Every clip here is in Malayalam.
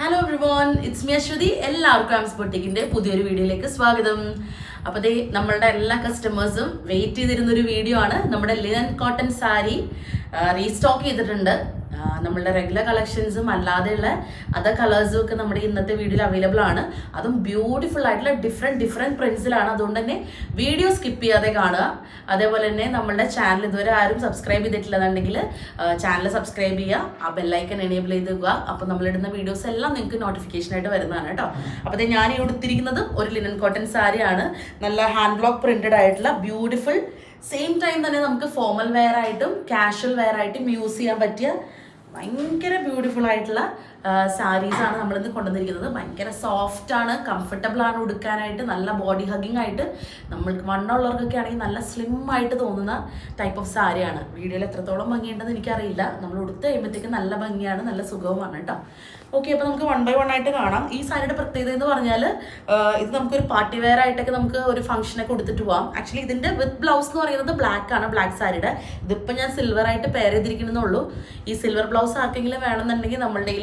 Hello everyone it's me Aswathy എല്ലാവർക്കും ആംസ് ബൊട്ടിക്കിന്റെ പുതിയൊരു വീഡിയോയിലേക്ക് സ്വാഗതം. അപ്പോൾ ദേ നമ്മളുടെ എല്ലാ കസ്റ്റമേഴ്സും വെയിറ്റ് ചെയ്തിരുന്ന ഒരു വീഡിയോ ആണ്. നമ്മുടെ ലിനൻ കോട്ടൺ സാരി റീസ്റ്റോക്ക് ചെയ്തിട്ടുണ്ട്. നമ്മളുടെ റെഗുലർ കളക്ഷൻസും അല്ലാതെയുള്ള അതർ കളേഴ്സും ഒക്കെ നമ്മുടെ ഇന്നത്തെ വീഡിയോയിൽ അവൈലബിൾ ആണ്. അതും ബ്യൂട്ടിഫുൾ ആയിട്ടുള്ള ഡിഫറെന്റ് ഡിഫറെന്റ് പ്രിൻസിലാണ് അതുകൊണ്ട് തന്നെ വീഡിയോ സ്കിപ്പ് ചെയ്യാതെ കാണുക. അതേപോലെ തന്നെ നമ്മളുടെ ചാനൽ ഇതുവരെ ആരും സബ്സ്ക്രൈബ് ചെയ്തിട്ടില്ലെന്നുണ്ടെങ്കിൽ ചാനൽ സബ്സ്ക്രൈബ് ചെയ്യുക. ആ ബെല്ലൈക്കൺ എനേബിൾ ചെയ്ത് വെക്കുക. അപ്പോൾ നമ്മളിടുന്ന വീഡിയോസ് എല്ലാം നിങ്ങൾക്ക് നോട്ടിഫിക്കേഷൻ ആയിട്ട് വരുന്നതാണ് കേട്ടോ. അപ്പോൾ ഞാൻ ഈ ഉടുത്തിരിക്കുന്നത് ഒരു ലിനൻ കോട്ടൺ സാരിയാണ്. നല്ല ഹാൻഡ് ബ്ലോക്ക് പ്രിന്റഡ് ആയിട്ടുള്ള ബ്യൂട്ടിഫുൾ സെയിം ടൈം തന്നെ നമുക്ക് ഫോമൽ വെയർ ആയിട്ടും കാഷ്വൽ വെയർ ആയിട്ടും യൂസ് ചെയ്യാൻ പറ്റിയ ഭയങ്കര ബ്യൂട്ടിഫുൾ ആയിട്ടുള്ള സാരീസ് ആണ് നമ്മളിന്ന് കൊണ്ടുവന്നിരിക്കുന്നത്. ഭയങ്കര സോഫ്റ്റ് ആണ് കംഫർട്ടബിൾ ആണ് ഉടുക്കാനായിട്ട് നല്ല ബോഡി ഹഗിങ് ആയിട്ട്. നമ്മൾക്ക് വണ്ണമുള്ളവർക്കൊക്കെ ആണെങ്കിൽ നല്ല സ്ലിം ആയിട്ട് തോന്നുന്ന ടൈപ്പ് ഓഫ് സാരിയാണ് വീഡിയോയിൽ എത്രത്തോളം ഭംഗിയുണ്ടെന്ന് എനിക്കറിയില്ല. നമ്മൾ ഉടുത്ത് കഴിയുമ്പോഴത്തേക്ക് നല്ല ഭംഗിയാണ് നല്ല സുഖവുമാണ് കേട്ടോ. ഓക്കെ അപ്പോൾ നമുക്ക് വൺ ബൈ വൺ ആയിട്ട് കാണാം. ഈ സാരിയുടെ പ്രത്യേകത എന്ന് പറഞ്ഞാൽ ഇത് നമുക്കൊരു പാർട്ടി വെയർ ആയിട്ടൊക്കെ നമുക്ക് ഒരു ഫംഗ്ഷനൊക്കെ കൊടുത്തിട്ട് പോവാം. ആക്ച്വലി ഇതിന്റെ വിത്ത് ബ്ലൗസ് എന്ന് പറയുന്നത് ബ്ലാക്ക് ആണ് ബ്ലാക്ക് സാരിയുടെ. ഇതിപ്പോൾ ഞാൻ സിൽവർ ആയിട്ട് പെയർ ചെയ്തിരിക്കണമെന്നുള്ളൂ ഈ സിൽവർ ആർക്കെങ്കിലും വേണമെന്നുണ്ടെങ്കിൽ നമ്മളുടെ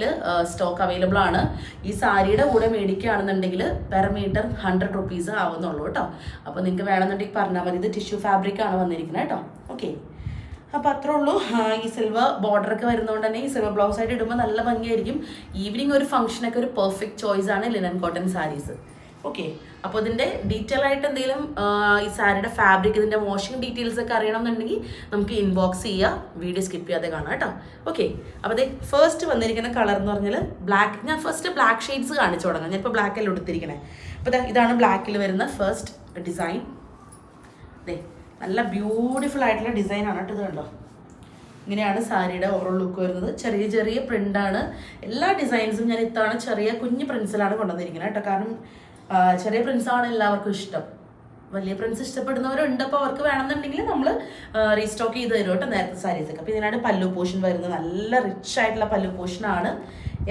സ്റ്റോക്ക് അവൈലബിൾ ആണ്. ഈ സാരിയുടെ കൂടെ മേടിക്കുകയാണെന്നുണ്ടെങ്കിൽ പെർ മീറ്റർ ഹൺഡ്രഡ് റുപ്പീസ് ആവുന്നുള്ളൂ കേട്ടോ. അപ്പോൾ നിങ്ങൾക്ക് വേണമെന്നുണ്ടെങ്കിൽ പറഞ്ഞാൽ മതി. ഇത് ടിഷ്യൂ ഫാബ്രിക് ആണ് വന്നിരിക്കുന്നത് കേട്ടോ. ഓക്കെ അപ്പോൾ അത്രേ ഉള്ളൂ. ഈ സിൽവർ ബോർഡർ ഒക്കെ വരുന്നതുകൊണ്ട് തന്നെ ഈ സിൽവർ ബ്ലൗസ് ആയിട്ട് ഇടുമ്പോൾ നല്ല ഭംഗിയായിരിക്കും. ഈവനിങ് ഒരു ഫംഗ്ഷനൊക്കെ ഒരു പെർഫെക്റ്റ് ചോയ്സ് ആണ് ലിനൻ കോട്ടൺ സാരീസ് ഓക്കെ അപ്പോൾ ഇതിന്റെ ഡീറ്റെയിൽ ആയിട്ട് എന്തെങ്കിലും ഈ സാരിയുടെ ഫാബ്രിക് ഇതിന്റെ വാഷിംഗ് ഡീറ്റെയിൽസ് ഒക്കെ അറിയണമെന്നുണ്ടെങ്കിൽ നമുക്ക് ഇൻബോക്സ് ചെയ്യുക വീഡിയോ സ്കിപ്പ് ചെയ്യാതെ കാണാം കേട്ടോ. ഓക്കെ അപ്പോൾ അതെ ഫസ്റ്റ് വന്നിരിക്കുന്ന കളർ എന്ന് പറഞ്ഞാൽ ബ്ലാക്ക് ഞാൻ ഫസ്റ്റ് ബ്ലാക്ക് ഷെയ്ഡ്സ് കാണിച്ചു തുടങ്ങാം. ഞാൻ ഞാനിപ്പോൾ ബ്ലാക്കിൽ എടുത്തിരിക്കണേ അപ്പോൾ ഇതാണ് ബ്ലാക്കിൽ വരുന്ന ഫസ്റ്റ് ഡിസൈൻ അതെ നല്ല ബ്യൂട്ടിഫുൾ ആയിട്ടുള്ള ഡിസൈൻ ആണ് കേട്ടോ ഇത് കണ്ടോ? ഇങ്ങനെയാണ് സാരിയുടെ ഓവറോൾ ലുക്ക് വരുന്നത്. ചെറിയ ചെറിയ പ്രിന്റാണ് എല്ലാ ഡിസൈൻസും ഞാൻ ഇത്തവണ ചെറിയ കുഞ്ഞ് പ്രിൻസിലാണ് കൊണ്ടുവന്നിരിക്കുന്നത് കേട്ടോ. കാരണം ചെറിയ പ്രിൻസാണ് എല്ലാവർക്കും ഇഷ്ടം. വലിയ പ്രിൻസ് ഇഷ്ടപ്പെടുന്നവരുണ്ട്. അപ്പോൾ അവർക്ക് വേണമെന്നുണ്ടെങ്കിൽ നമ്മൾ റീസ്റ്റോക്ക് ചെയ്ത് തരും കേട്ടോ നേരത്തെ സാരീസൊക്കെ അപ്പോൾ ഇതിനാണ് പല്ലു പോഷൻ വരുന്നത് നല്ല റിച്ച് ആയിട്ടുള്ള പല്ലു പോഷനാണ്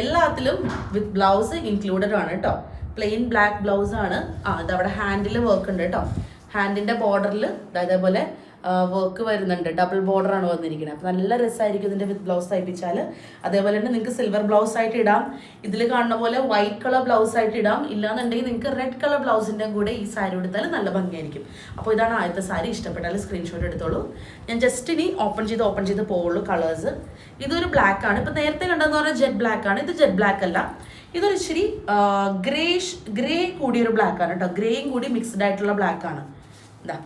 എല്ലാത്തിലും വിത്ത് ബ്ലൗസ് ഇൻക്ലൂഡഡ് ആണ് കേട്ടോ. പ്ലെയിൻ ബ്ലാക്ക് ബ്ലൗസ് ആണ്. ആ അവിടെ ഹാൻഡിൽ വർക്ക് ഉണ്ട് കേട്ടോ. ഹാൻഡിന്റെ ബോർഡറിൽ അതേപോലെ വർക്ക് വരുന്നുണ്ട്. ഡബിൾ ബോർഡർ ആണ് വന്നിരിക്കുന്നത് അപ്പോൾ നല്ല രസമായിരിക്കും ഇതിന്റെ വിത്ത് ബ്ലൗസ് തയ്പ്പിച്ചാൽ അതേപോലെ തന്നെ നിങ്ങൾക്ക് സിൽവർ ബ്ലൗസ് ആയിട്ട് ഇടാം. ഇതിൽ കാണുന്ന പോലെ വൈറ്റ് കളർ ബ്ലൗസ് ആയിട്ട് ഇടാം. ഇല്ലാന്നുണ്ടെങ്കിൽ നിങ്ങൾക്ക് റെഡ് കളർ ബ്ലൗസിന്റെ കൂടെ ഈ സാരി എടുത്താൽ നല്ല ഭംഗിയായിരിക്കും. അപ്പോൾ ഇതാണ് ആദ്യത്തെ സാരി ഇഷ്ടപ്പെട്ടാൽ സ്ക്രീൻഷോട്ട് എടുത്തോളൂ. ഞാൻ ജസ്റ്റ് ഇനി ഓപ്പൺ ചെയ്ത് ഓപ്പൺ ചെയ്ത് പോവുള്ളൂ കളേഴ്സ് ഇതൊരു ബ്ലാക്ക് ആണ്. ഇപ്പൊ നേരത്തെ കണ്ടതെന്ന് പറഞ്ഞാൽ ജെറ്റ് ബ്ലാക്ക് ആണ്. ഇത് ജെറ്റ് ബ്ലാക്ക് അല്ല. ഇതൊരു ഇച്ചിരി ഗ്രേഷ് ഗ്രേ കൂടിയൊരു ബ്ലാക്ക് ആണ് കേട്ടോ ഗ്രേയും കൂടി മിക്സ്ഡ് ആയിട്ടുള്ള ബ്ലാക്ക് ആണ്. ഇതാ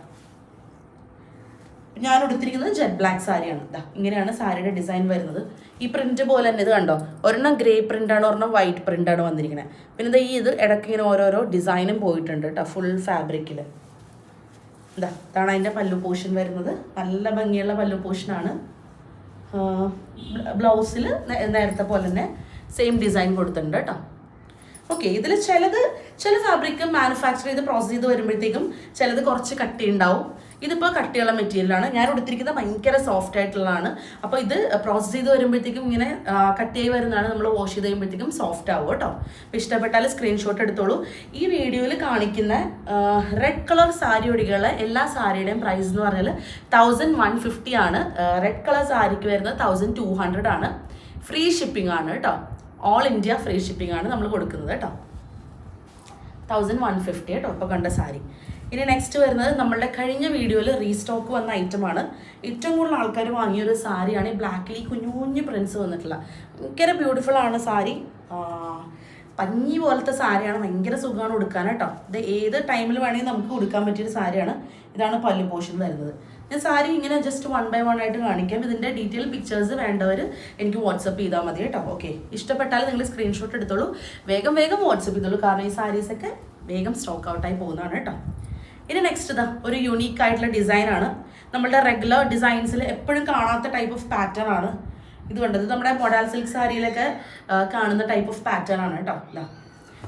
ഞാൻ എടുത്തിരിക്കുന്നത് ജെറ്റ് ബ്ലാക്ക് സാരിയാണ്. ഇതാ ഇങ്ങനെയാണ് സാരിയുടെ ഡിസൈൻ വരുന്നത്. ഈ പ്രിന്റ് പോലെ തന്നെ ഇത് കണ്ടോ? ഒരെണ്ണം ഗ്രേ പ്രിന്റ് ആണ് ഒരെണ്ണം വൈറ്റ് പ്രിന്റ് ആണ് വന്നിരിക്കുന്നത് പിന്നെ ദാ ഈ ഇത് ഇടയ്ക്ക് ഇങ്ങനെ ഓരോരോ ഡിസൈനും പോയിട്ടുണ്ട് കേട്ടോ ഫുൾ ഫാബ്രിക്കിൽ ഇതാ ഇതാണ് അതിന്റെ പല്ലു പോഷൻ വരുന്നത്. നല്ല ഭംഗിയുള്ള പല്ലു പോഷനാണ് ബ്ലൗസിൽ നേരത്തെ പോലെ തന്നെ സെയിം ഡിസൈൻ കൊടുത്തിട്ടുണ്ട് കേട്ടോ ഓക്കെ ഇതിൽ ചിലത് ചില ഫാബ്രിക് മാനുഫാക്ചർ ചെയ്ത് പ്രോസസ്സ് ചെയ്ത് വരുമ്പോഴത്തേക്കും ചിലത് കുറച്ച് കട്ടി ഉണ്ടാവും ഇതിപ്പോൾ കട്ടിയുള്ള മെറ്റീരിയലാണ് ഞാൻ എടുത്തിരിക്കുന്നത് ഭയങ്കര സോഫ്റ്റ് ആയിട്ടുള്ളതാണ്. അപ്പോൾ ഇത് പ്രോസസ്സ് ചെയ്ത് വരുമ്പോഴത്തേക്കും ഇങ്ങനെ കട്ടിയായി വരുന്നതാണ് നമ്മൾ വാഷ് ചെയ്ത് കഴിയുമ്പോഴത്തേക്കും സോഫ്റ്റ് ആവും കേട്ടോ അപ്പോൾ ഇഷ്ടപ്പെട്ടാൽ സ്ക്രീൻഷോട്ട് എടുത്തോളൂ. ഈ വീഡിയോയിൽ കാണിക്കുന്ന റെഡ് കളർ സാരി ഒടികളെ എല്ലാ സാരിയുടെയും പ്രൈസ് എന്ന് പറഞ്ഞാൽ തൗസൻഡ് വൺ ഫിഫ്റ്റി ആണ്. റെഡ് കളർ സാരിക്ക് വരുന്നത് തൗസൻഡ് ടു ഹൺഡ്രഡ് ആണ്. ഫ്രീ ഷിപ്പിംഗ് ആണ് കേട്ടോ ഓൾ ഇന്ത്യ ഫ്രീ ഷിപ്പിംഗ് ആണ് നമ്മൾ കൊടുക്കുന്നത് കേട്ടോ. തൗസൻഡ് വൺ ഫിഫ്റ്റി കേട്ടോ ഇപ്പോൾ കണ്ട സാരി. ഇനി നെക്സ്റ്റ് വരുന്നത് നമ്മളുടെ കഴിഞ്ഞ വീഡിയോയിൽ റീസ്റ്റോക്ക് വന്ന ഐറ്റമാണ് ഏറ്റവും കൂടുതൽ ആൾക്കാർ വാങ്ങിയൊരു സാരിയാണ് ഈ ബ്ലാക്കിൽ ഈ കുഞ്ഞു കുഞ്ഞു പ്രിൻസ് വന്നിട്ടുള്ള. ഭയങ്കര ബ്യൂട്ടിഫുൾ ആണ് സാരി. പഞ്ഞി പോലത്തെ സാരിയാണ്. ഭയങ്കര സുഖമാണ് ഉടുക്കാൻ കേട്ടോ. ഇത് ഏത് ടൈമിൽ വേണമെങ്കിൽ നമുക്ക് കൊടുക്കാൻ പറ്റിയൊരു സാരിയാണ്. ഇതാണ് പല്ലു പോഷൻ വരുന്നത്. ഞാൻ സാരി ഇങ്ങനെ ജസ്റ്റ് വൺ ബൈ വൺ ആയിട്ട് കാണിക്കാം. ഇതിന്റെ ഡീറ്റെയിൽ പിക്ചേഴ്സ് വേണ്ടവർ എനിക്ക് വാട്സപ്പ് ചെയ്താൽ മതി കേട്ടോ. ഓക്കെ ഇഷ്ടപ്പെട്ടാൽ നിങ്ങൾ സ്ക്രീൻഷോട്ട് എടുത്തോളൂ. വേഗം വേഗം വാട്സപ്പ് ചെയ്തോളൂ. കാരണം ഈ സാരീസൊക്കെ വേഗം സ്റ്റോക്ക് ഔട്ടായി പോകുന്നതാണ് കേട്ടോ. ഇനി നെക്സ്റ്റ് ഇതാ ഒരു യുണീക്ക് ആയിട്ടുള്ള ഡിസൈനാണ് നമ്മളുടെ റെഗുലർ ഡിസൈൻസിൽ എപ്പോഴും കാണാത്ത ടൈപ്പ് ഓഫ് പാറ്റേൺ ആണ്. ഇത് കണ്ടത് നമ്മുടെ മൊഡാൽ സിൽക്ക് സാരിയിലൊക്കെ കാണുന്ന ടൈപ്പ് ഓഫ് പാറ്റേൺ ആണ് കേട്ടോ. അല്ല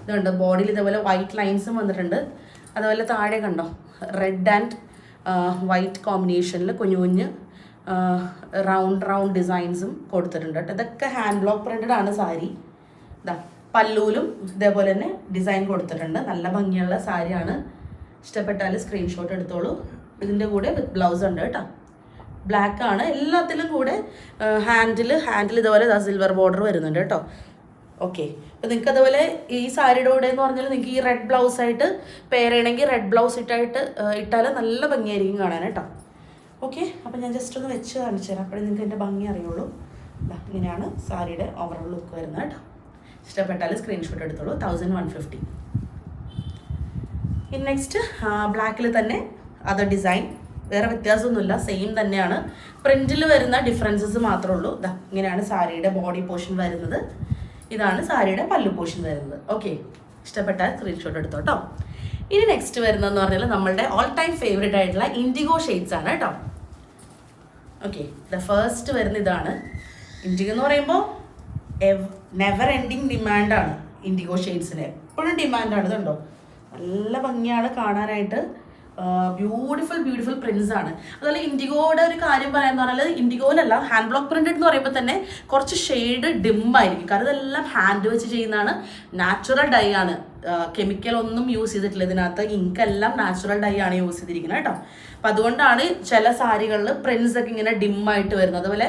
ഇതുണ്ട് ബോഡിയിൽ ഇതേപോലെ വൈറ്റ് ലൈൻസും വന്നിട്ടുണ്ട്. അതുപോലെ താഴെ കണ്ടോ? റെഡ് ആൻഡ് വൈറ്റ് കോമ്പിനേഷനിൽ കുഞ്ഞു കുഞ്ഞ് റൗണ്ട് റൗണ്ട് ഡിസൈൻസും കൊടുത്തിട്ടുണ്ട് കേട്ടോ. ഇതൊക്കെ ഹാൻഡ് ബ്ലോക്ക് പ്രിന്റഡ് ആണ് സാരി. ഇതാ പല്ലൂലും ഇതേപോലെ തന്നെ ഡിസൈൻ കൊടുത്തിട്ടുണ്ട്. നല്ല ഭംഗിയുള്ള സാരിയാണ്. ഇഷ്ടപ്പെട്ടാൽ സ്ക്രീൻഷോട്ട് എടുത്തോളൂ. ഇതിന്റെ കൂടെ വിത്ത് ബ്ലൗസ് ഉണ്ട് കേട്ടോ. ബ്ലാക്ക് ആണ്. എല്ലാത്തിലും കൂടെ ഹാൻഡിൽ ഹാൻഡിൽ ഇതുപോലെ സിൽവർ ബോർഡർ വരുന്നുണ്ട് കേട്ടോ. ഓക്കെ അപ്പോൾ നിങ്ങൾക്ക് അതുപോലെ ഈ സാരിയുടെ കൂടെ എന്ന് പറഞ്ഞാൽ നിങ്ങൾക്ക് ഈ റെഡ് ബ്ലൗസ് ആയിട്ട് പെയർ ചെയ്യണമെങ്കിൽ റെഡ് ബ്ലൗസ് ഇട്ടായിട്ട് ഇട്ടാൽ നല്ല ഭംഗിയായിരിക്കും കാണാൻ കേട്ടോ. ഓക്കെ അപ്പോൾ ഞാൻ ജസ്റ്റ് ഒന്ന് വെച്ച് കാണിച്ചു തരാം അപ്പോഴേ നിങ്ങൾക്ക് എന്റെ ഭംഗി അറിയുള്ളൂ. ഇങ്ങനെയാണ് സാരിയുടെ ഓവറോൾ ലുക്ക് വരുന്നത് കേട്ടോ. ഇഷ്ടപ്പെട്ടാൽ സ്ക്രീൻഷോട്ട് എടുത്തോളൂ. തൗസൻഡ് വൺ ഫിഫ്റ്റി ഇനി നെക്സ്റ്റ് ബ്ലാക്കിൽ തന്നെ അതർ ഡിസൈൻ വേറെ വ്യത്യാസമൊന്നുമില്ല. സെയിം തന്നെയാണ്. പ്രിന്റിൽ വരുന്ന ഡിഫറൻസസ് മാത്രമേ ഉള്ളൂ. ഇങ്ങനെയാണ് സാരിയുടെ ബോഡി പോർഷൻ വരുന്നത്. ഇതാണ് സാരിയുടെ പല്ലു പോഷൻ വരുന്നത്. ഓക്കെ ഇഷ്ടപ്പെട്ടാൽ സ്ക്രീൻഷോട്ട് എടുത്തോട്ടോ. ഇനി നെക്സ്റ്റ് വരുന്നതെന്ന് പറഞ്ഞാൽ നമ്മളുടെ ഓൾ ടൈം ഫേവറേറ്റ് ആയിട്ടുള്ള ഇൻഡിഗോ ഷെയ്ഡ്സ് ആണ് കേട്ടോ ഓക്കെ ദ ഫസ്റ്റ് വരുന്ന ഇതാണ്. ഇൻഡിഗോ എന്ന് പറയുമ്പോൾ നെവർ എൻഡിങ് ഡിമാൻഡാണ് ഇൻഡിഗോ ഷെയ്ഡ്സിന് എപ്പോഴും ഡിമാൻഡാണ് ഇതുണ്ടോ നല്ല ഭംഗിയാണ് കാണാനായിട്ട്. ബ്യൂട്ടിഫുൾ ബ്യൂട്ടിഫുൾ പ്രിന്റ്സ് ആണ്. അതുപോലെ ഇൻഡിഗോയുടെ ഒരു കാര്യം പറയാന്ന് പറഞ്ഞാൽ ഇൻഡിഗോയിലല്ല ഹാൻഡ് ബ്ലോക്ക് പ്രിന്റഡ് എന്ന് പറയുമ്പോൾ തന്നെ കുറച്ച് ഷെയ്ഡ് ഡിം ആയിരിക്കും. കാരണം ഇതെല്ലാം ഹാൻഡ് വെച്ച് ചെയ്യുന്നതാണ് നാച്ചുറൽ ഡൈ ആണ്. കെമിക്കൽ ഒന്നും യൂസ് ചെയ്തിട്ടില്ല. ഇതിനകത്ത് ഇങ്ക് എല്ലാം നാച്ചുറൽ ഡൈ ആണ് യൂസ് ചെയ്തിരിക്കുന്നത് കേട്ടോ. അപ്പം അതുകൊണ്ടാണ് ചില സാരികളിൽ പ്രിന്റ്സ് ഒക്കെ ഇങ്ങനെ ഡിമ്മായിട്ട് വരുന്നത്. അതുപോലെ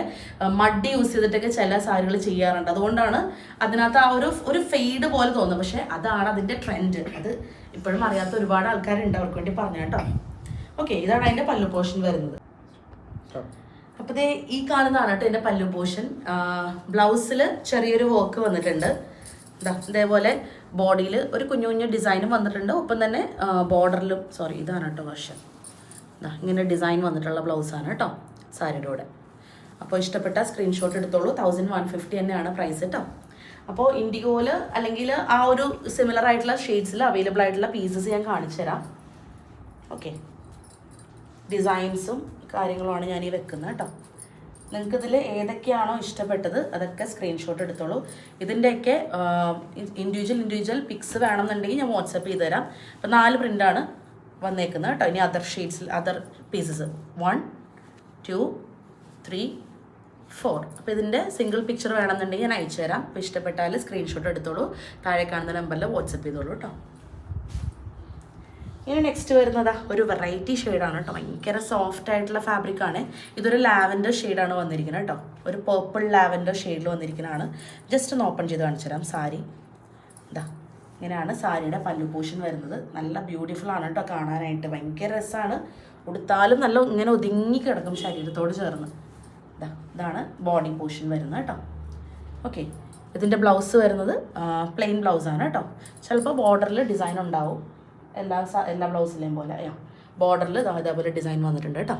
മഡ് യൂസ് ചെയ്തിട്ടൊക്കെ ചില സാരികൾ ചെയ്യാറുണ്ട്. അതുകൊണ്ടാണ് അതിനകത്ത് ആ ഒരു ഒരു ഫെയ്ഡ് പോലെ തോന്നുന്നത്. പക്ഷേ അതാണ് അതിന്റെ ട്രെൻഡ് അത് ഇപ്പോഴും അറിയാത്ത ഒരുപാട് ആൾക്കാരുണ്ട്. അവർക്ക് വേണ്ടി പറഞ്ഞു കേട്ടോ. ഓക്കെ ഇതാണ് അതിന്റെ പല്ലു പോർഷൻ വരുന്നത്. അപ്പോൾ ഈ കാണുന്നതാണ് കേട്ടോ എന്റെ പല്ലു പോർഷൻ ബ്ലൗസിൽ ചെറിയൊരു വർക്ക് വന്നിട്ടുണ്ട്. ഇതാ ഇതേപോലെ ബോഡിയിൽ ഒരു കുഞ്ഞു കുഞ്ഞു ഡിസൈനും വന്നിട്ടുണ്ട്. ഒപ്പം തന്നെ ബോർഡറിലും സോറി ഇതാണ് കേട്ടോ വർഷം ഇങ്ങനെ ഡിസൈൻ വന്നിട്ടുള്ള ബ്ലൗസാണ് കേട്ടോ സാരിയുടെ. കൂടെ അപ്പോൾ ഇഷ്ടപ്പെട്ട സ്ക്രീൻഷോട്ട് എടുത്തോളൂ. തൗസൻഡ് വൺ ഫിഫ്റ്റി തന്നെയാണ് പ്രൈസ് കേട്ടോ അപ്പോൾ ഇൻഡിഗോയിൽ അല്ലെങ്കിൽ ആ ഒരു സിമിലർ ആയിട്ടുള്ള ഷെയ്ഡ്സിൽ അവൈലബിൾ ആയിട്ടുള്ള പീസസ് ഞാൻ കാണിച്ചു തരാം. ഓക്കെ ഡിസൈൻസും കാര്യങ്ങളുമാണ് ഞാൻ ഈ വെക്കുന്നത് കേട്ടോ. നിങ്ങൾക്ക് ഇതിൽ ഏതൊക്കെയാണോ ഇഷ്ടപ്പെട്ടത് അതൊക്കെ സ്ക്രീൻഷോട്ട് എടുത്തോളൂ. ഇതിന്റെയൊക്കെ ഇൻഡിവിജ്വൽ ഇൻഡിവിജ്വൽ പിക്സ് വേണമെന്നുണ്ടെങ്കിൽ ഞാൻ വാട്സപ്പ് ചെയ്ത് തരാം അപ്പോൾ നാല് പ്രിന്റാണ് വന്നേക്കുന്നത് കേട്ടോ. ഇനി other ഷീറ്റ്സിൽ other pieces one two three four അപ്പോൾ ഇതിന്റെ സിംഗിൾ പിക്ചർ വേണമെന്നുണ്ടെങ്കിൽ ഞാൻ അയച്ചു തരാം അപ്പോൾ ഇഷ്ടപ്പെട്ടാൽ സ്ക്രീൻഷോട്ട് എടുത്തോളൂ. താഴെ കാണുന്ന നമ്പറിൽ വാട്സപ്പ് ചെയ്തോളൂ കേട്ടോ. ഇനി നെക്സ്റ്റ് വരുന്നതാ ഒരു വെറൈറ്റി ഷെയ്ഡാണ് കേട്ടോ. ഭയങ്കര സോഫ്റ്റ് ആയിട്ടുള്ള ഫാബ്രിക് ആണ്. ഇതൊരു ലാവൻഡർ ഷെയ്ഡാണ് വന്നിരിക്കുന്നത് കേട്ടോ. ഒരു പേർപ്പിൾ ലാവൻഡർ ഷെയ്ഡിൽ വന്നിരിക്കുന്നതാണ്. ജസ്റ്റ് ഒന്ന് ഓപ്പൺ ചെയ്ത് കാണിച്ചു തരാം. സാരി. ഇതാ ഇങ്ങനെയാണ് സാരിയുടെ പല്ലു പോഷൻ വരുന്നത്. നല്ല ബ്യൂട്ടിഫുൾ ആണ് കേട്ടോ കാണാനായിട്ട്. ഭയങ്കര രസമാണ് ഉടുത്താലും നല്ല ഇങ്ങനെ ഒതുങ്ങി കിടക്കും ശരീരത്തോട് ചേർന്ന്. ഇതാ ഇതാണ് ബോഡി പോഷൻ വരുന്നത് കേട്ടോ. ഓക്കെ ഇതിന്റെ ബ്ലൗസ് വരുന്നത് പ്ലെയിൻ ബ്ലൗസാണ് കേട്ടോ. ചിലപ്പോൾ ബോർഡറിൽ ഡിസൈൻ ഉണ്ടാവും. എല്ലാ എല്ലാ ബ്ലൗസിലെയും പോലെ യാ ബോർഡറിൽ ഇതേപോലെ ഡിസൈൻ വന്നിട്ടുണ്ട് കേട്ടോ.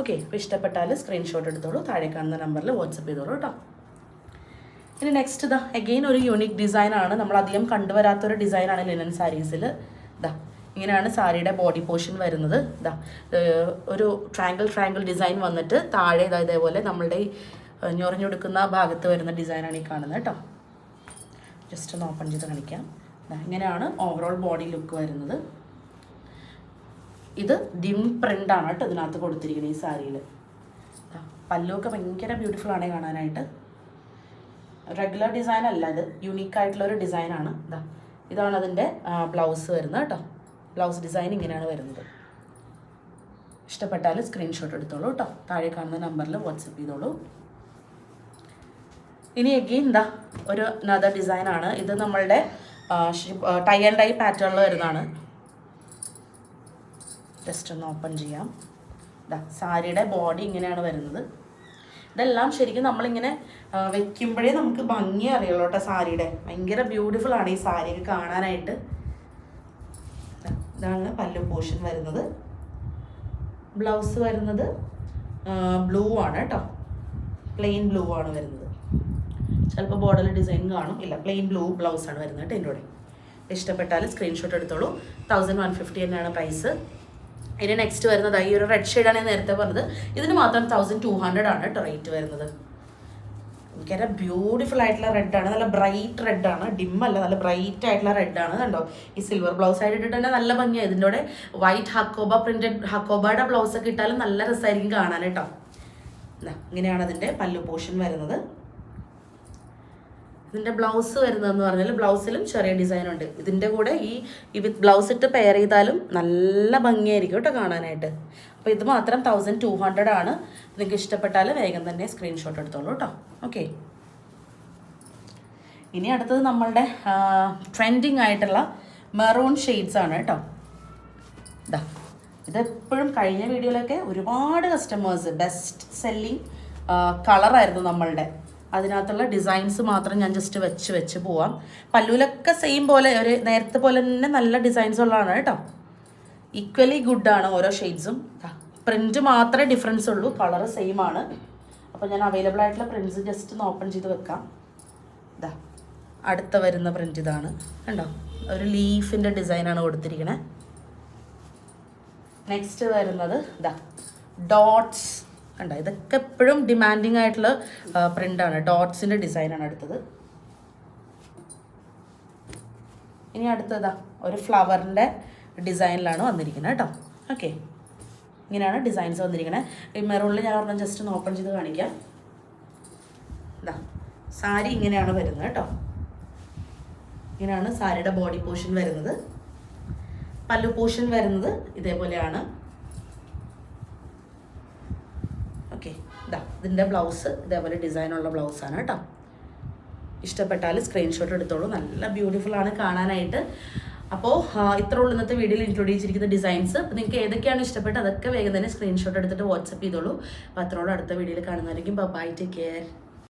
ഓക്കെ അപ്പോൾ ഇഷ്ടപ്പെട്ടാൽ സ്ക്രീൻഷോട്ട് എടുത്തോളൂ താഴെ കാണുന്ന നമ്പറിൽ വാട്സപ്പ് ചെയ്തോളൂ കേട്ടോ. ഇനി നെക്സ്റ്റ് ഇതാ അഗെയിൻ ഒരു യൂണിക് ഡിസൈനാണ് നമ്മൾ അധികം കണ്ടുവരാത്തൊരു ഡിസൈനാണ് ലിനൻ സാരീസിൽ ഇതാ ഇങ്ങനെയാണ് സാരിയുടെ ബോഡി പോർഷൻ വരുന്നത്. ഇതാ ഒരു ട്രാങ്കിൾ ട്രാങ്കിൾ ഡിസൈൻ വന്നിട്ട് താഴെ ഇതാ ഇതേപോലെ നമ്മളുടെ ഞൊറിഞ്ഞൊടുക്കുന്ന ഭാഗത്ത് വരുന്ന ഡിസൈനാണ് ഈ കാണുന്നത് കേട്ടോ. ജസ്റ്റ് ഒന്ന് ഓപ്പൺ ചെയ്ത് കാണിക്കാം. ഇങ്ങനെയാണ് ഓവറോൾ ബോഡി ലുക്ക് വരുന്നത്. ഇത് ഡിം പ്രിന്റ് ആണ് കേട്ടോ ഇതിനകത്ത് കൊടുത്തിരിക്കുന്നത് ഈ സാരിയിൽ പല്ലുമൊക്കെ ഭയങ്കര ബ്യൂട്ടിഫുൾ ആണ് കാണാനായിട്ട്. റെഗുലർ ഡിസൈൻ അല്ല ഇത്. യുണീക്ക് ആയിട്ടുള്ള ഒരു ഡിസൈനാണ് ഇതാ ഇതാണ് അതിന്റെ ബ്ലൗസ് വരുന്നത് കേട്ടോ. ബ്ലൗസ് ഡിസൈൻ ഇങ്ങനെയാണ് വരുന്നത്. ഇഷ്ടപ്പെട്ടാൽ സ്ക്രീൻഷോട്ട് എടുത്തോളൂ കേട്ടോ. താഴെ കാണുന്ന നമ്പറിൽ വാട്സപ്പ് ചെയ്തോളൂ. ഇനി എഗെയിൻ എന്താ ഒരു നദർ ഡിസൈനാണ് ഇത് നമ്മളുടെ ടൈ ആൻഡ് ഡൈ പാറ്റേണിൽ വരുന്നതാണ്. ജസ്റ്റ് ഒന്ന് ഓപ്പൺ ചെയ്യാം. സാരിയുടെ ബോഡി ഇങ്ങനെയാണ് വരുന്നത്. ഇതെല്ലാം ശരിക്കും നമ്മളിങ്ങനെ വെക്കുമ്പോഴേ നമുക്ക് ഭംഗി അറിയുള്ളൂ കേട്ടോ സാരിയുടെ. ഭയങ്കര ബ്യൂട്ടിഫുൾ ആണ് ഈ സാരിയൊക്കെ കാണാനായിട്ട്. ഇതാണ് പല്ലു പോർഷൻ വരുന്നത്. ബ്ലൗസ് വരുന്നത് ബ്ലൂ ആണ് കേട്ടോ. പ്ലെയിൻ ബ്ലൂ ആണ് വരുന്നത്. ചിലപ്പോൾ ബോർഡറിൽ ഡിസൈൻ കാണും. ഇല്ല പ്ലെയിൻ ബ്ലൂ ബ്ലൗസ് ആണ് വരുന്നത് കേട്ടോ എന്റെ കൂടെ ഇഷ്ടപ്പെട്ടാൽ സ്ക്രീൻഷോട്ട് എടുത്തോളൂ. തൗസൻഡ് വൺ ഫിഫ്റ്റി തന്നെയാണ് പ്രൈസ് ഇനി നെക്സ്റ്റ് വരുന്നത് ഈ ഒരു റെഡ് ഷെയ്ഡാണ് ഞാൻ നേരത്തെ പറഞ്ഞത്. ഇതിന് മാത്രം തൗസൻഡ് ടു ഹൺഡ്രഡ് ആണ് കേട്ടോ റേറ്റ് വരുന്നത്. ഭയങ്കര ബ്യൂട്ടിഫുൾ ആയിട്ടുള്ള റെഡ് ആണ്. നല്ല ബ്രൈറ്റ് റെഡ് ആണ്. ഡിം അല്ല നല്ല ബ്രൈറ്റ് ആയിട്ടുള്ള റെഡ് ആണ് കണ്ടോ? ഈ സിൽവർ ബ്ലൗസ് ആയിട്ട് തന്നെ നല്ല ഭംഗിയാണ് ഇതിന്റെ കൂടെ വൈറ്റ് ഹക്കോബ പ്രിന്റഡ് ഹക്കോബയുടെ ബ്ലൗസ് ഒക്കെ ഇട്ടാലും നല്ല രസമായിരിക്കും കാണാൻ കേട്ടോ. ഇങ്ങനെയാണ് അതിന്റെ പല്ലു പോർഷൻ വരുന്നത്. ഇതിന്റെ ബ്ലൗസ് വരുന്നതെന്ന് പറഞ്ഞാൽ ബ്ലൗസിലും ചെറിയ ഡിസൈൻ ഉണ്ട്. ഇതിന്റെ കൂടെ ഈ വിത്ത് ബ്ലൗസ് ഇട്ട് പെയർ ചെയ്താലും നല്ല ഭംഗിയായിരിക്കും കേട്ടോ കാണാനായിട്ട്. അപ്പോൾ ഇത് മാത്രം തൗസൻഡ് ടു ഹൺഡ്രഡ് ആണ്. നിങ്ങൾക്ക് ഇഷ്ടപ്പെട്ടാൽ വേഗം തന്നെ സ്ക്രീൻഷോട്ട് എടുത്തോളൂ കേട്ടോ. ഓക്കെ ഇനി അടുത്തത് നമ്മളുടെ ട്രെൻഡിങ് ആയിട്ടുള്ള മെറൂൺ ഷെയ്ഡ്സ് ആണ് കേട്ടോ. ഇതാ ഇതെപ്പോഴും കഴിഞ്ഞ വീഡിയോയിലൊക്കെ ഒരുപാട് കസ്റ്റമേഴ്സ് ബെസ്റ്റ് സെല്ലിങ് കളറായിരുന്നു നമ്മളുടെ. അതിനകത്തുള്ള ഡിസൈൻസ് മാത്രം ഞാൻ ജസ്റ്റ് വെച്ച് വെച്ച് പോവാം. പല്ലുവിലൊക്കെ സെയിം പോലെ ഒരു നേരത്തെ പോലെ തന്നെ നല്ല ഡിസൈൻസ് ഉള്ളതാണ് കേട്ടോ. ഈക്വലി ഗുഡാണ് ഓരോ ഷെയ്ഡ്സും പ്രിന്റ് മാത്രമേ ഡിഫറൻസ് ഉള്ളൂ കളർ സെയിം ആണ്. അപ്പോൾ ഞാൻ അവൈലബിൾ ആയിട്ടുള്ള പ്രിന്റ്സ് ജസ്റ്റ് ഒന്ന് ഓപ്പൺ ചെയ്ത് വെക്കാം. ഇതാ അടുത്ത വരുന്ന പ്രിന്റ് ഇതാണ്. കണ്ടോ? ഒരു ലീഫിന്റെ ഡിസൈനാണ് കൊടുത്തിരിക്കണേ. നെക്സ്റ്റ് വരുന്നത് ഇതാ ഡോട്ട്സ് കണ്ടോ ഇതൊക്കെ എപ്പോഴും ഡിമാൻഡിങ് ആയിട്ടുള്ള പ്രിന്റാണ് ഡോട്ട്സിന്റെ ഡിസൈനാണ് അടുത്തത്. ഇനി അടുത്തതാ ഒരു ഫ്ലവറിന്റെ ഡിസൈനിലാണ് വന്നിരിക്കുന്നത് കേട്ടോ. ഓക്കെ ഇങ്ങനെയാണ് ഡിസൈൻസ് വന്നിരിക്കുന്നത്. ഈ മെറൂണിൽ ഞാൻ പറഞ്ഞ ജസ്റ്റ് ഒന്ന് ഓപ്പൺ ചെയ്ത് കാണിക്കാം. ഇതാ സാരി ഇങ്ങനെയാണ് വരുന്നത് കേട്ടോ. ഇങ്ങനെയാണ് സാരിയുടെ ബോഡി പോർഷൻ വരുന്നത്. പല്ലു പോർഷൻ വരുന്നത് ഇതേപോലെയാണ്. ഓക്കെ ഇതാ ഇതിന്റെ ബ്ലൗസ് ഇതേപോലെ ഡിസൈനുള്ള ബ്ലൗസാണ് കേട്ടോ. ഇഷ്ടപ്പെട്ടാൽ സ്ക്രീൻഷോട്ട് എടുത്തോളൂ. നല്ല ബ്യൂട്ടിഫുൾ ആണ് കാണാനായിട്ട്. അപ്പോൾ ഇത്ര ഉള്ളൂ ഇന്നത്തെ വീഡിയോയിൽ ഇൻക്ലൂഡ് ചെയ്തിരിക്കുന്ന ഡിസൈൻസ് അപ്പോൾ നിങ്ങൾക്ക് ഏതൊക്കെയാണ് ഇഷ്ടപ്പെട്ടത്? അതൊക്കെ വേഗം തന്നെ സ്ക്രീൻഷോട്ട് എടുത്തിട്ട് വാട്സപ്പ് ചെയ്തോളൂ. അപ്പോൾ അത്രയോളം അടുത്ത വീഡിയോയിൽ കാണുന്നതായിരിക്കും ബൈ ടേക്ക് കെയർ